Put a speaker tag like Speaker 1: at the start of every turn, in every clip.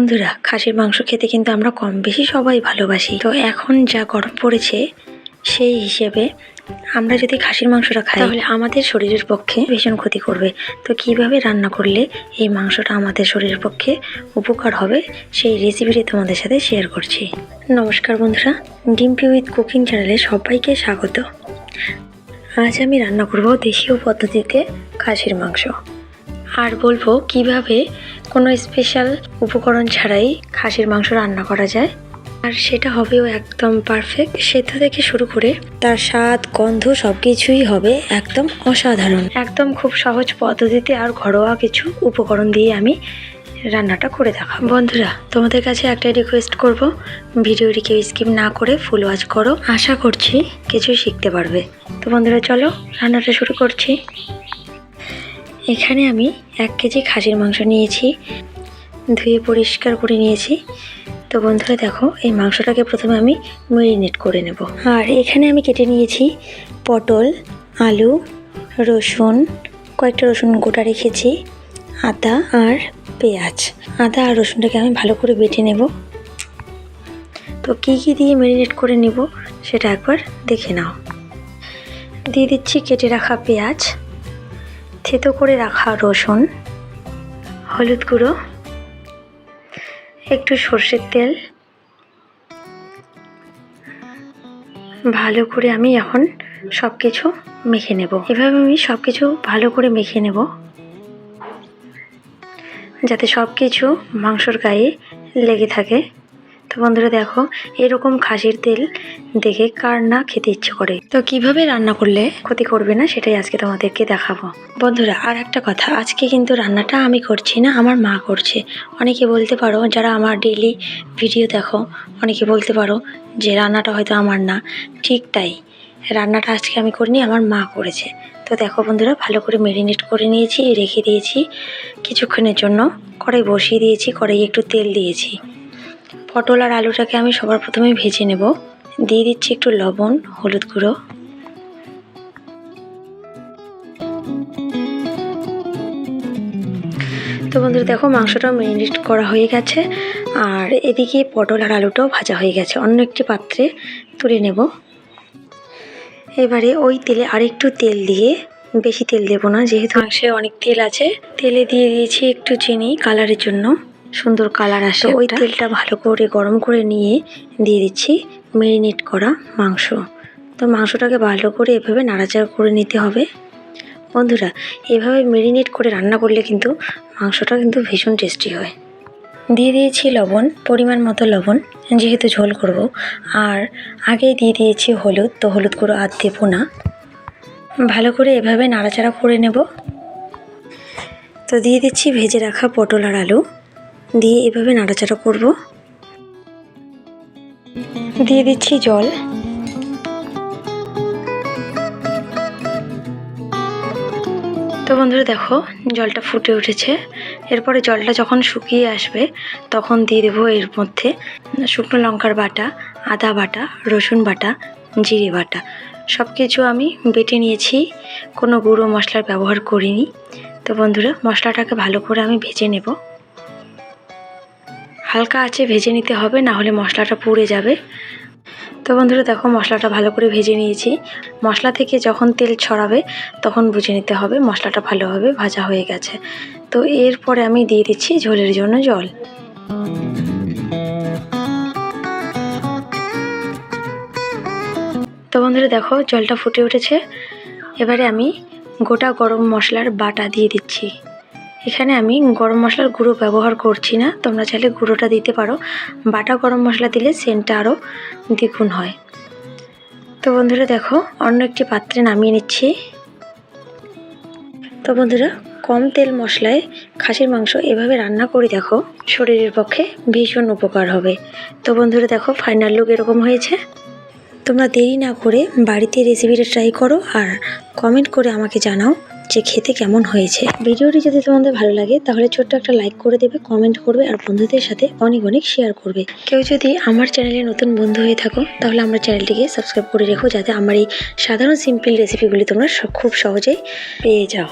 Speaker 1: বন্ধুরা, খাসির মাংস খেতে কিন্তু আমরা কম বেশি সবাই ভালোবাসি। তো এখন যা গরম পড়েছে, সেই হিসেবে আমরা যদি খাসির মাংসটা খাই, তাহলে আমাদের শরীরের পক্ষে ভীষণ ক্ষতি করবে। তো কীভাবে রান্না করলে এই মাংসটা আমাদের শরীরের পক্ষে উপকার হবে, সেই রেসিপিটি তোমাদের সাথে শেয়ার করছি। নমস্কার বন্ধুরা, ডিম্পি উইথ কুকিং চ্যানেলে সবাইকে স্বাগত। আজ আমি রান্না করব দেশীয় পদ্ধতিতে খাসির মাংস। আর বলব কীভাবে কোনো স্পেশাল উপকরণ ছাড়াই খাসির মাংস রান্না করা যায়। আর সেটা হবেও একদম পারফেক্ট সেদ্ধ থেকে শুরু করে তার স্বাদ, গন্ধ সব কিছুই হবে একদম অসাধারণ। একদম খুব সহজ পদ্ধতিতে আর ঘরোয়া কিছু উপকরণ দিয়ে আমি রান্নাটা করে দেখাবো। বন্ধুরা, তোমাদের কাছে একটা রিকোয়েস্ট করব। ভিডিওটি কেউ স্কিপ না করে ফুল ওয়াচ করো। আশা করছি কিছু শিখতে পারবে। তো বন্ধুরা, চলো রান্নাটা শুরু করছি। এখানে আমি এক কেজি খাসির মাংস নিয়েছি, ধুয়ে পরিষ্কার করে নিয়েছি। তো বন্ধুরা দেখো, এই মাংসটাকে প্রথমে আমি মেরিনেট করে নেব। আর এখানে আমি কেটে নিয়েছি পটল, আলু, রসুন, কয়েকটা রসুন গোটা রেখেছি, আদা আর পেঁয়াজ। আদা আর রসুনটাকে আমি ভালো করে বেটে নেব। তো কী কী দিয়ে মেরিনেট করে নেব, সেটা একবার দেখে নাও। দিয়ে দিচ্ছি কেটে রাখা পেঁয়াজ। থেতো করে রাখা রসুন, হলুদ গুঁড়ো, একটু সর্ষের তেল। ভালো করে আমি এখন সব কিছু মেখে নেব। এভাবে আমি সব কিছু ভালো করে মেখে নেব। যাতে সব কিছু মাংসর গায়ে লেগে থাকে। তো বন্ধুরা দেখো, এরকম খাসির তেল দেখে কার না খেতে ইচ্ছে করে। তো কীভাবে রান্না করলে ক্ষতি করবে না, সেটাই আজকে তোমাদেরকে দেখাবো। বন্ধুরা আর একটা কথা, আজকে কিন্তু রান্নাটা আমি করছি না, আমার মা করছে। অনেকে বলতে পারো, যারা আমার ডেলি ভিডিও দেখো, অনেকে বলতে পারো যে রান্নাটা হয়তো আমার না। ঠিক তাই, রান্নাটা আজকে আমি করিনি, আমার মা করেছে। তো দেখো বন্ধুরা, ভালো করে মেরিনেট করে নিয়েছি, রেখে দিয়েছি। কিছুক্ষণের জন্য কড়াই বসিয়ে দিয়েছি কড়াই একটু তেল দিয়েছি। পটল আর আলুটাকে আমি সবার প্রথমে ভেজে নেব। দিয়ে দিচ্ছি একটু লবণ, হলুদ গুঁড়ো। তো বন্ধুরা, দেখো মাংসটা ম্যারিনেট করা হয়ে গেছে, আর এদিকে পটল আর আলুটাও ভাজা হয়ে গেছে। অন্য একটি পাত্রে তুলে নেব। এবারে ওই তেলে আরেকটু তেল দিয়ে, বেশি তেল দেবো না, যেহেতু মাংসে অনেক তেল আছে, তেলে দিয়ে দিয়েছি একটু চিনি, কালারের জন্য। সুন্দর কালার আসে ওই তেলটা ভালো করে গরম করে নিয়ে দিয়ে দিচ্ছি মেরিনেট করা মাংস। তো মাংসটাকে ভালো করে এভাবে নাড়াচাড়া করে নিতে হবে। বন্ধুরা এভাবে মেরিনেট করে রান্না করলে কিন্তু মাংসটা কিন্তু ভীষণ টেস্টি হয়। দিয়ে দিয়েছি লবণ পরিমাণ মতো লবণ যেহেতু ঝোল করব। আর আগেই দিয়ে দিয়েছি হলুদ তো হলুদ গুঁড়ো আর দেবো না। ভালো করে এভাবে নাড়াচাড়া করে নেব। তো দিয়ে দিচ্ছি ভেজে রাখা পটল আর আলু। দিয়ে এভাবে নাড়াচাড়া করব। দিয়ে দিচ্ছি জল। তো বন্ধুরা দেখো, জলটা ফুটে উঠেছে। এরপরে জলটা যখন শুকিয়ে আসবে, তখন দিয়ে দেবো এর মধ্যে শুকনো লঙ্কার বাটা, আদা বাটা, রসুন বাটা, জিরে বাটা। সব কিছু আমি বেটে নিয়েছি। কোনো গুঁড়ো মশলার ব্যবহার করিনি। তো বন্ধুরা, মশলাটাকে ভালো করে আমি ভেজে নেব। হালকা আছে ভেজে নিতে হবে না হলে মশলাটা পুড়ে যাবে। তো বন্ধুরা, দেখো মশলাটা ভালো করে ভেজে নিয়েছি। মশলা থেকে যখন তেল ছড়াবে, তখন বুঝে নিতে হবে মশলাটা ভালোভাবে ভাজা হয়ে গেছে। তো এরপরে আমি দিয়ে দিচ্ছি ঝোলের জন্য জল। তো বন্ধুরা, দেখো জলটা ফুটে উঠেছে। এবারে আমি গোটা গরম মশলার বাটা দিয়ে দিচ্ছি। এখানে আমি গরম মশলার গুঁড়ো ব্যবহার করছি না। তোমরা চাইলে গুঁড়োটা দিতে পারো। বাটা গরম মশলা দিলে সেন্টটা আরও দ্বিগুণ হয়। তো বন্ধুরা দেখো, অন্য একটি পাত্রে নামিয়ে নিচ্ছি। তো বন্ধুরা, কম তেল মশলায় খাসির মাংস এভাবে রান্না করে দেখো, শরীরের পক্ষে ভীষণ উপকার হবে। তো বন্ধুরা দেখো, ফাইনাল লুক এরকম হয়েছে। তোমরা দেরি না করে বাড়িতে রেসিপিটা ট্রাই করো আর কমেন্ট করে আমাকে জানাও। যে খেতে কেমন হয়েছে। ভিডিওটি যদি তোমাদের ভালো লাগে, তাহলে ছোট্ট একটা লাইক করে দেবে কমেন্ট করবে, আর বন্ধুদের সাথে অনেক অনেক শেয়ার করবে। কেউ যদি আমার চ্যানেলে নতুন বন্ধু হয়ে থাকো, তাহলে আমার চ্যানেলটিকে সাবস্ক্রাইব করে রেখো, যাতে আমার এই সাধারণ সিম্পল রেসিপিগুলি তোমরা খুব সহজেই পেয়ে যাও।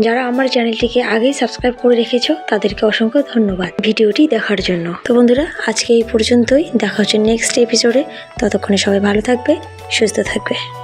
Speaker 1: যারা আমার চ্যানেলটিকে আগেই সাবস্ক্রাইব করে রেখেছো, তাদেরকে অসংখ্য ধন্যবাদ ভিডিওটি দেখার জন্য। তো বন্ধুরা, আজকে এই পর্যন্তই। দেখা হচ্ছে নেক্সট এপিসোডে ততক্ষণে সবাই ভালো থাকবে, সুস্থ থাকবে।